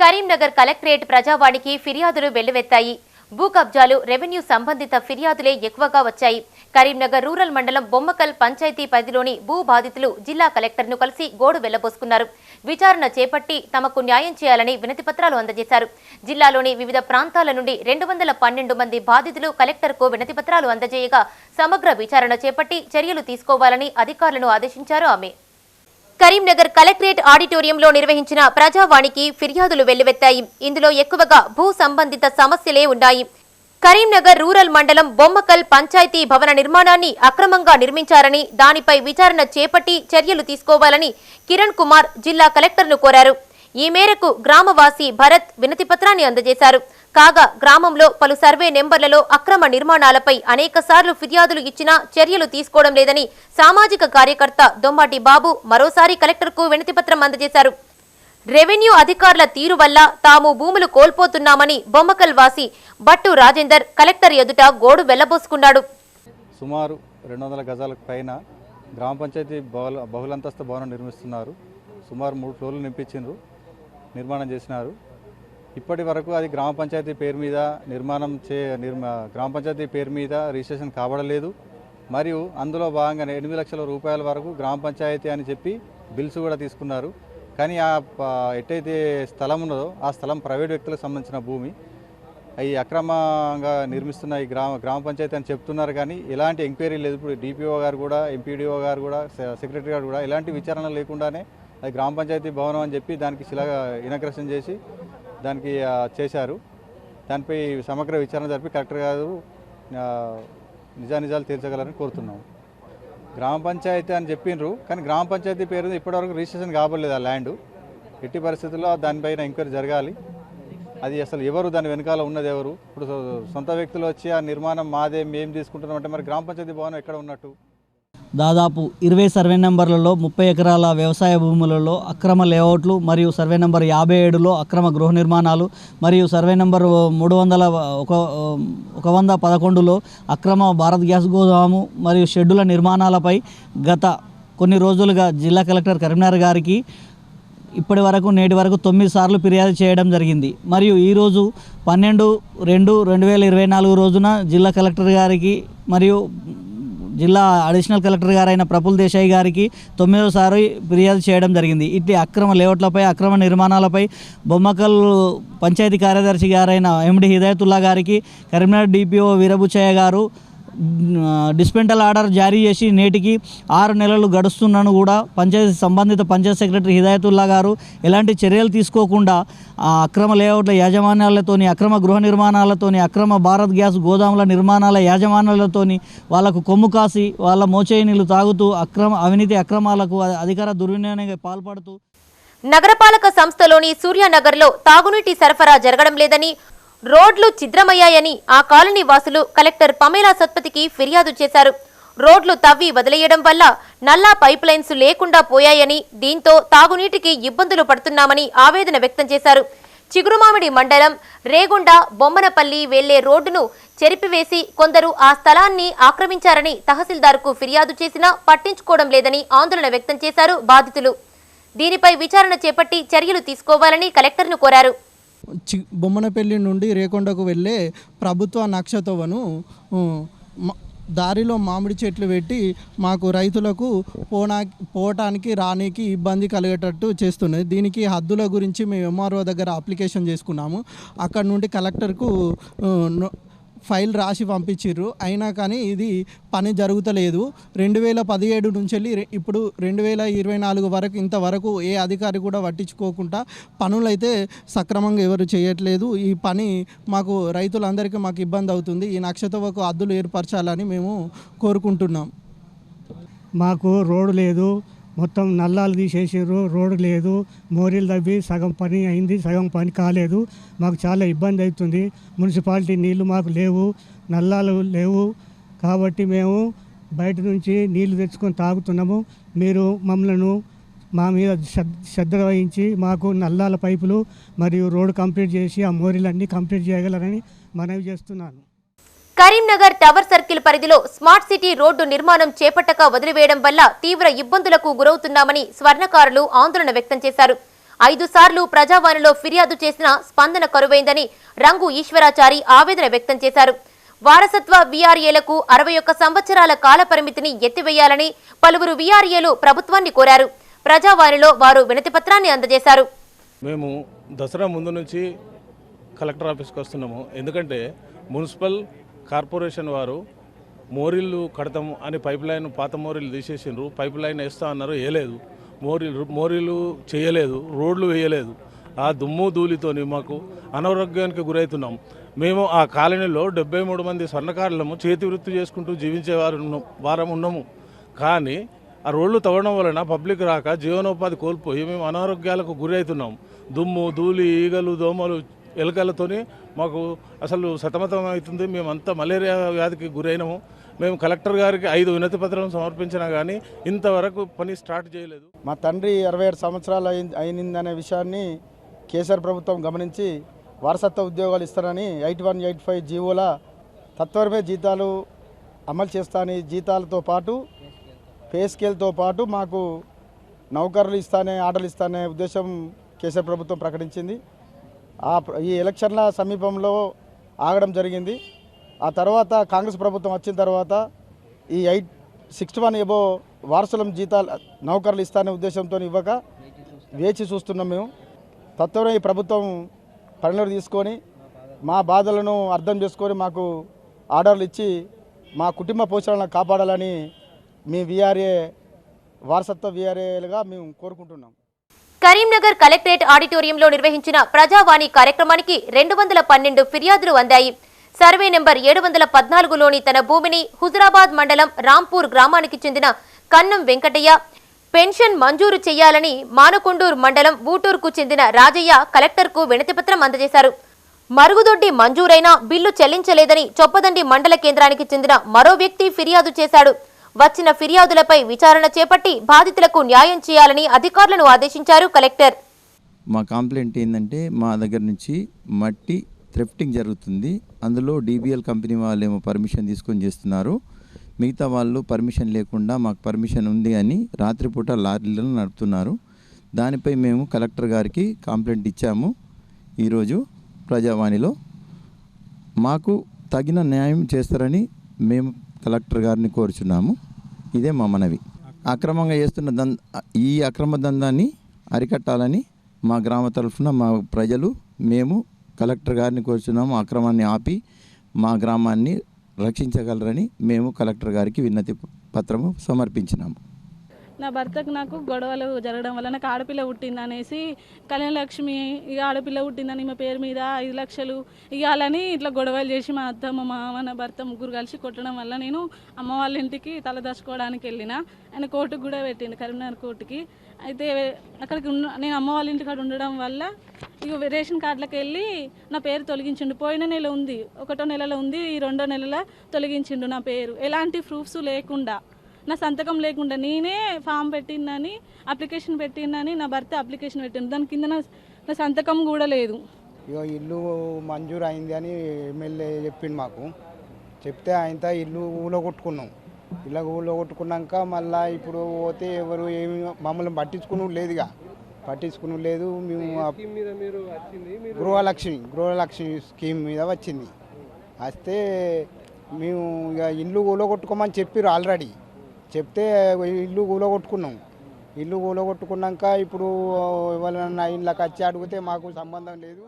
Karimnagar collectorate ప్రజావాణికి ఫిర్యాదులు వెల్లువెత్తాయి. భూ కబ్జాలు రెవెన్యూ సంబంధిత ఫిర్యాదులే ఎక్కువగా వచ్చాయి. కరీంనగర్ రూరల్ మండలం బొమ్మకల్ పంచాయతీ పరిధిలోని భూ బాధితులు జిల్లా కలెక్టర్ను కలిసి గోడు వెళ్ళబోసుకున్నారు. విచారణ చేపట్టి తమకు న్యాయం చేయాలని వినతిపత్రాలు అందజేశారు. జిల్లాలోని వివిధ ప్రాంతాల నుండి రెండు వందల పన్నెండు మంది బాధితులు కలెక్టర్కు వినతిపత్రాలు అందజేయగా సమగ్ర విచారణ చేపట్టి చర్యలు తీసుకోవాలని అధికారులను ఆదేశించారు ఆమె. కరీంనగర్ కలెక్టరేట్ ఆడిటోరియంలో నిర్వహించిన ప్రజావాణికి ఫిర్యాదులు వెల్లువెత్తాయి. ఇందులో ఎక్కువగా భూ సంబంధిత సమస్యలే ఉన్నాయి. కరీంనగర్ రూరల్ మండలం బొమ్మకల్ పంచాయతీ భవన నిర్మాణాన్ని అక్రమంగా నిర్మించారని దానిపై విచారణ చేపట్టి చర్యలు తీసుకోవాలని కిరణ్ కుమార్ జిల్లా కలెక్టర్ను కోరారు. ఈ మేరకు గ్రామవాసి భరత్ వినతిపత్రాన్ని అందజేశారు. కాగా గ్రామంలో పలు సర్వే నెంబర్లలో అక్రమ నిర్మాణాలపై అనేక ఫిర్యాదులు ఇచ్చినా చర్యలు తీసుకోవడం లేదని సామాజిక కార్యకర్త దొమ్మాటి బాబు మరోసారి కలెక్టర్కు వినతిపత్రం అందజేశారు. రెవెన్యూ అధికారుల తీరు వల్ల తాము భూములు కోల్పోతున్నామని బొమ్మకల్ వాసి బట్టు రాజేందర్ కలెక్టర్ ఎదుట గోడు వెళ్ళబోసుకున్నాడు. సుమారు రెండు వందల గజాలకు పైన గ్రామ పంచాయతీ బహుళ బహుళంతస్తు భవనం నిర్మిస్తున్నారు. సుమారు మూడు ఫ్లోర్లు నింపించారు నిర్మాణం చేసినారు. ఇప్పటి వరకు అది గ్రామ పంచాయతీ పేరు మీద నిర్మాణం చే నిర్మా గ్రామ పంచాయతీ పేరు మీద రిజిస్ట్రేషన్ కాబడలేదు మరియు అందులో భాగంగానే ఎనిమిది లక్షల రూపాయల వరకు గ్రామ పంచాయతీ అని చెప్పి బిల్స్ కూడా తీసుకున్నారు. కానీ ఆ ఎట్టయితే స్థలం ఉన్నదో ఆ స్థలం ప్రైవేట్ వ్యక్తులకు సంబంధించిన భూమి. అవి అక్రమంగా నిర్మిస్తున్న ఈ గ్రామ గ్రామ పంచాయతీ అని చెప్తున్నారు కానీ ఎలాంటి ఎంక్వైరీ లేదు. ఇప్పుడు డిపిఓ గారు కూడా ఎంపీడీఓ గారు కూడా సెక్రటరీ గారు కూడా ఎలాంటి విచారణ లేకుండానే అది గ్రామ పంచాయతీ భవనం అని చెప్పి దానికి శిలా ఇనగ్రేషన్ చేసి దానికి చేశారు. దానిపై సమగ్ర విచారణ జరిపి కలెక్టర్ గారు నిజానిజాలు తీర్చగలరని కోరుతున్నాం గ్రామ పంచాయతీ అని చెప్పిండ్రు కానీ గ్రామ పంచాయతీ పేరు ఇప్పటివరకు రిజిస్ట్రేషన్ కాబడలేదు ఆ ల్యాండ్. ఎట్టి పరిస్థితుల్లో దానిపైన ఎంక్వైరీ జరగాలి. అది అసలు ఎవరు దాని వెనకాల ఉన్నది ఎవరు? ఇప్పుడు సొంత వ్యక్తులు వచ్చి ఆ నిర్మాణం మాదే మేము తీసుకుంటున్నాం అంటే మరి గ్రామ పంచాయతీ భవనం ఎక్కడ ఉన్నట్టు? దాదాపు ఇరవై సర్వే నెంబర్లలో ముప్పై ఎకరాల వ్యవసాయ భూములలో అక్రమ లేఅవుట్లు మరియు సర్వే నెంబర్ యాభై ఏడులో అక్రమ గృహ నిర్మాణాలు మరియు సర్వే నెంబర్ మూడు వందల ఒక ఒక వంద పదకొండులో అక్రమ భారత్ గ్యాస్ గోదాము మరియు షెడ్యూల నిర్మాణాలపై గత కొన్ని రోజులుగా జిల్లా కలెక్టర్ కరీంనగర్ గారికి ఇప్పటి వరకు నేటి వరకు తొమ్మిది సార్లు ఫిర్యాదు చేయడం జరిగింది. మరియు ఈరోజు పన్నెండు రెండు రెండు వేల ఇరవై నాలుగు రోజున జిల్లా కలెక్టర్ గారికి మరియు జిల్లా అడిషనల్ కలెక్టర్ గారైన ప్రఫుల్ దేశాయ్ గారికి తొమ్మిదోసారి ఫిర్యాదు చేయడం జరిగింది. ఇట్టి అక్రమ లేఅవుట్లపై అక్రమ నిర్మాణాలపై బొమ్మకల్ పంచాయతీ కార్యదర్శి గారైన ఎండి హిదాయతుల్లా గారికి కరీంనగర్ డిపిఓ వీరబుచ్చయ్య గారు డిస్పెంటల్ ఆర్డర్ జారీ చేసి నేటికి ఆరు నెలలు గడుస్తున్నాను కూడా పంచాయతీ సంబంధిత పంచాయత్ సెక్రటరీ హిదాయతుల్లా గారు ఎలాంటి చర్యలు తీసుకోకుండా ఆ అక్రమ లేఅవుట్ల యాజమాన్యాలతోని అక్రమ గృహ నిర్మాణాలతోని అక్రమ భారత్ గ్యాస్ గోదాముల నిర్మాణాల యాజమాన్యాలతోని వాళ్ళకు కొమ్ము కాసి వాళ్ళ మోచేయి నీళ్ళు తాగుతూ అక్రమ అవినీతి అక్రమాలకు అధికార దుర్వినియోగానికి పాల్పడుతూ నగరపాలక సంస్థలోని సూర్యానగర్లో తాగునీటి సరఫరా జరగడం లేదని రోడ్లు ఛిద్రమయ్యాయని ఆ కాలనీ వాసులు కలెక్టర్ పమేలా సత్పతికి ఫిర్యాదు చేశారు. రోడ్లు తవ్వి వదిలేయడం వల్ల నల్లా పైప్ లైన్స్ లేకుండా పోయాయని దీంతో తాగునీటికి ఇబ్బందులు పడుతున్నామని ఆవేదన వ్యక్తం చేశారు. చిగురుమామిడి మండలం రేగొండ బొమ్మనపల్లి వెళ్ళే రోడ్డును చెరిపివేసి కొందరు ఆ స్థలాన్ని ఆక్రమించారని తహసీల్దార్కు ఫిర్యాదు చేసినా పట్టించుకోవడం లేదని ఆందోళన వ్యక్తం చేశారు బాధితులు. దీనిపై విచారణ చేపట్టి చర్యలు తీసుకోవాలని కలెక్టర్ను కోరారు. చి బొమ్మనపల్లి నుండి రేకొండకు వెళ్ళే ప్రభుత్వ నక్షతవను దారిలో మామిడి చెట్లు పెట్టి మాకు రైతులకు పోనా పోవటానికి రానికి ఇబ్బంది కలిగేటట్టు చేస్తున్నది. దీనికి హద్దుల గురించి మేము ఎంఆర్ఓ దగ్గర అప్లికేషన్ చేసుకున్నాము. అక్కడ నుండి కలెక్టర్కు ఫైల్ రాసి పంపించిర్రు. అయినా కానీ ఇది పని జరుగుతలేదు. రెండు వేల పదిహేడు నుంచి వెళ్ళి ఇప్పుడు రెండు వేల ఇరవై నాలుగు వరకు ఇంతవరకు ఏ అధికారి కూడా పట్టించుకోకుండా పనులు అయితే సక్రమంగా ఎవరు చేయట్లేదు. ఈ పని మాకు రైతులందరికీ మాకు ఇబ్బంది అవుతుంది. ఈ నక్షత్రకు అద్దులు ఏర్పరచాలని మేము కోరుకుంటున్నాం. మాకు రోడ్డు లేదు. మొత్తం నల్లాలు తీసేసారు రోడ్డు లేదు మోరీలు తవ్వి సగం పని అయింది సగం పని కాలేదు. మాకు చాలా ఇబ్బంది అవుతుంది. మున్సిపాలిటీ నీళ్ళు మాకు లేవు నల్లాలు లేవు. కాబట్టి మేము బయట నుంచి నీళ్ళు తెచ్చుకొని తాగుతున్నాము. మీరు మమ్మలను మా మీద శ్రద్ధ శ్రద్ధ వహించి మాకు నల్లాల పైపులు మరియు రోడ్డు కంప్లీట్ చేసి ఆ మోరీలన్నీ కంప్లీట్ చేయగలరని మనవి చేస్తున్నాను. కరీంనగర్ టవర్ సర్కిల్ పరిధిలో స్మార్ట్ సిటీ రోడ్డు నిర్మాణం చేపట్టక వదిలివేయడం వల్ల తీవ్ర ఇబ్బందులకు గురవుతున్నామని స్వర్ణకారులు ఆందోళన వ్యక్తం చేశారు. ఐదు సార్లు ప్రజావాణిలో ఫిర్యాదు చేసిన స్పందన కరువైందని రంగు ఈశ్వరాచారి ఆవేదన వ్యక్తం చేశారు. వారసత్వ వీఆర్ఏలకు అరవై ఒక్క సంవత్సరాల కాలపరిమితిని ఎత్తివేయాలని పలువురు వీఆర్ఏలు ప్రభుత్వాన్ని కోరారు. ప్రజావాణిలో వారు వినతిపత్రాన్ని అందజేశారు. మేము దసరా ముందు నుంచి కలెక్టర్ ఆఫీస్కి వస్తున్నాము. ఎందుకంటే మున్సిపల్ కార్పొరేషన్ వారు మోరీలు కడతాము అని పైప్ లైన్ పాత మోరీలు తీసేసిండ్రు. పైప్ లైన్ వేస్తా అన్నారు వేయలేదు. మోరీలు మోరీలు చేయలేదు రోడ్లు వేయలేదు. ఆ దుమ్ము ధూళితోని మాకు అనారోగ్యానికి గురవుతున్నాం మేము ఆ కాలనీలో డెబ్బై మూడు మంది స్వర్ణకారులము చేతి వృత్తి చేసుకుంటూ జీవించేవారు ఉన్నాం వారం ఉన్నాము. కానీ ఆ రోడ్లు తవ్వడం వలన పబ్లిక్ రాక జీవనోపాధి కోల్పోయి మేము అనారోగ్యాలకు గురి అవుతున్నాం దుమ్ము ధూళి ఈగలు దోమలు ఎలుకలతోనే మాకు అసలు సతమతం అవుతుంది. మేమంతా మలేరియా వ్యాధికి గురైనము. మేము కలెక్టర్ గారికి ఐదు వినతి పత్రాలను సమర్పించినా కానీ ఇంతవరకు పని స్టార్ట్ చేయలేదు. మా తండ్రి అరవై ఏడు సంవత్సరాలు అయినిందనే విషయాన్ని కేసీఆర్ ప్రభుత్వం గమనించి వారసత్వ ఉద్యోగాలు ఇస్తారని ఎయిట్ వన్ ఎయిట్ ఫైవ్ జీవోల తత్వరమే జీతాలు అమలు చేస్తాని జీతాలతో పాటు పే స్కేల్తో పాటు మాకు నౌకర్లు ఇస్తానే ఆర్డర్లు ఇస్తానే ఉద్దేశం కేసీఆర్ ప్రభుత్వం ప్రకటించింది. ఈ ఎలక్షన్ల సమీపంలో ఆగడం జరిగింది. ఆ తర్వాత కాంగ్రెస్ ప్రభుత్వం వచ్చిన తర్వాత ఈ ఎయిట్ సిక్స్టీ వన్ ఎబో వారసులం జీతాలు నౌకర్లు ఇస్తానే ఉద్దేశంతో ఇవ్వక వేచి చూస్తున్నాం మేము. తత్వరం ఈ ప్రభుత్వం పరిణాలు తీసుకొని మా బాధలను అర్థం చేసుకొని మాకు ఆర్డర్లు ఇచ్చి మా కుటుంబ పోషణలను కాపాడాలని మీ విఆర్ఏ వారసత్వ విఆర్ఏలుగా మేము కోరుకుంటున్నాం. కరీంనగర్ కలెక్టరేట్ ఆడిటోరియంలో నిర్వహించిన ప్రజావాణి కార్యక్రమానికి రెండు వందల పన్నెండు ఫిర్యాదులు అందాయి. సర్వే నెంబర్ ఏడు వందల పద్నాలుగులోని తన భూమిని హుజురాబాద్ మండలం రాంపూర్ గ్రామానికి చెందిన కన్నం వెంకటయ్య పెన్షన్ మంజూరు చేయాలని మానకొండూరు మండలం ఊటూరుకు చెందిన రాజయ్య కలెక్టర్కు వినతిపత్రం అందజేశారు. మరుగుదొడ్డి మంజూరైనా బిల్లు చెల్లించలేదని చొప్పదండి మండల కేంద్రానికి చెందిన మరో వ్యక్తి ఫిర్యాదు చేశాడు. వచ్చిన ఫిర్యాదులపై విచారణ చేపట్టి బాధితులకు న్యాయం చేయాలని అధికారులను ఆదేశించారు కలెక్టర్. మా కంప్లైంట్ ఏంటంటే మా దగ్గర నుంచి మట్టి థ్రిఫ్టింగ్ జరుగుతుంది. అందులో డీబీఎల్ కంపెనీ వాళ్ళేమో పర్మిషన్ తీసుకొని చేస్తున్నారు. మిగతా వాళ్ళు పర్మిషన్ లేకుండా మాకు పర్మిషన్ ఉంది అని రాత్రిపూట లారీలను నడుపుతున్నారు. దానిపై మేము కలెక్టర్ గారికి కంప్లైంట్ ఇచ్చాము. ఈరోజు ప్రజావాణిలో మాకు తగిన న్యాయం చేస్తారని మేము కలెక్టర్ గారిని కోరుచున్నాము. ఇదే మా మనవి. అక్రమంగా చేస్తున్న దం ఈ అక్రమ దందాన్ని అరికట్టాలని మా గ్రామ తరఫున మా ప్రజలు మేము కలెక్టర్ గారిని కోరుచున్నాము. అక్రమాన్ని ఆపి మా గ్రామాన్ని రక్షించగలరని మేము కలెక్టర్ గారికి విన్నతి పత్రము సమర్పించినాము. నా భర్తకు నాకు గొడవలు జరగడం వల్ల నాకు ఆడపిల్ల పుట్టింది అనేసి కళ్యాణ ఇక ఆడపిల్ల పుట్టిందని మా పేరు మీద ఐదు లక్షలు ఇవ్వాలని ఇట్లా గొడవలు చేసి మా అత్త మా మామ నా భర్త ముగ్గురు కలిసి కొట్టడం వల్ల నేను అమ్మ వాళ్ళ ఇంటికి తలదాచుకోవడానికి వెళ్ళిన. ఆయన కోర్టుకు కూడా పెట్టింది కరీంనగర్ కోర్టుకి. అయితే అక్కడికి ఉన్న నేను అమ్మ వాళ్ళ ఇంటికాడ ఉండడం వల్ల ఇక రేషన్ కార్డులకు వెళ్ళి నా పేరు తొలగించిండు. పోయిన నెల ఉంది ఒకటో నెలలో ఉంది ఈ రెండో నెలలో తొలగించిండు నా పేరు. ఎలాంటి ప్రూఫ్స్ లేకుండా నా సంతకం లేకుండా నేనే ఫామ్ పెట్టిందని అప్లికేషన్ పెట్టిందని నా భర్త అప్లికేషన్ పెట్టిండు. దాని కింద నా సంతకం కూడా లేదు. ఇగో ఇల్లు మంజూరు అయింది అని ఎమ్మెల్యే చెప్పిండు మాకు. చెప్తే ఆయనతో ఇల్లు ఊలో కొట్టుకున్నాం ఇలా ఊలో కొట్టుకున్నాక మళ్ళీ ఇప్పుడు పోతే ఎవరు ఏమి మమ్మల్ని పట్టించుకుని లేదుగా పట్టించుకుని లేదు. మేము గృహలక్ష్మి గృహలక్ష్మి స్కీమ్ మీద వచ్చింది. వస్తే మేము ఇక ఇల్లు ఊలగొట్టుకోమని చెప్పారు ఆల్రెడీ. చెప్తే ఇల్లు కూలగొట్టుకున్నాం. ఇల్లు కూలగొట్టుకున్నాక ఇప్పుడు ఎవరైనా ఇళ్ళకి వచ్చి అడిగితే మాకు సంబంధం లేదు.